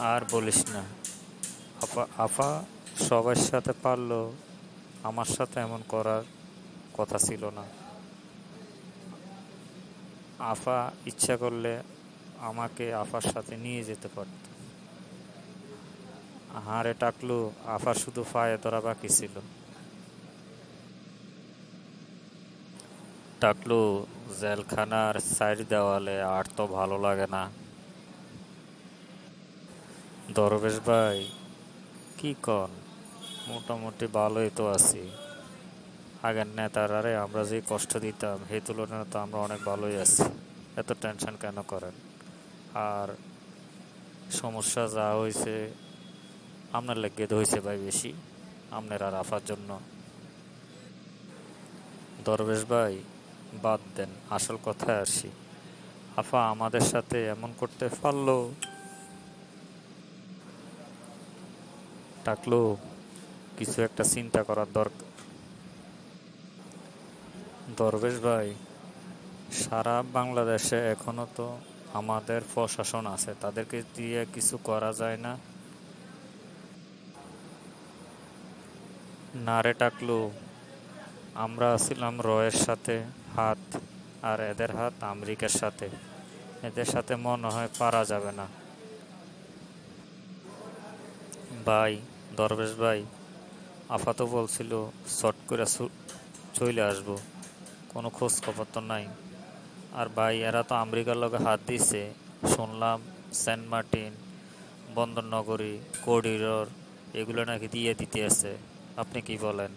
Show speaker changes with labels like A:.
A: আর বলিস না। আপা আফা সবার সাথে পারল, আমার সাথে এমন করার কথা ছিল না। আফা ইচ্ছা করলে আমাকে আফার সাথে নিয়ে যেতে পারত। হাড়ে টাকলু আফা শুধু পায়ে ধরা বাকি ছিল। টাকলু, জেলখানার সাইড দেওয়ালে আর তো ভালো লাগে না। দরবেশ ভাই, কি কন? মোটামুটি ভালোই তো আছি। আগের নেতারারে আমরা যে কষ্ট দিতাম, সেই তুলনায় তো আমরা অনেক ভালোই আছি। এত টেনশন কেন করেন? আর সমস্যা যা হয়েছে আপনার লেগে হয়েছে ভাই বেশি, আপনার আর আফার জন্য। দরবেশ ভাই, বাদ দেন, আসল কথায় আসি। আফা আমাদের সাথে এমন করতে পারল টাকলো কিছু একটা চিন্তা করার দরকার দরবেশ ভাই, সারা বাংলাদেশে এখনও তো আমাদের প্রশাসন আছে, তাদেরকে দিয়ে কিছু করা যায় না? নারে টাকলু, আমরা ছিলাম রয়ের সাথে হাত, আর এদের হাত আমেরিকার সাথে। এদের সাথে মনে হয় পারা যাবে না। ভাই, দরবেশ ভাই আফা তো বলছিল শর্ট করে চলে আসব। কোনো খোঁজ খবর তো নাই। আর ভাই, এরা তো আমেরিকার লগে হাত দিছে। শুনলাম, সেন্ট মার্টিন, বন্দরনগরী কোডিরর এগুলো নাকি দিয়ে দিতে আছে। আপনি কি বলেন?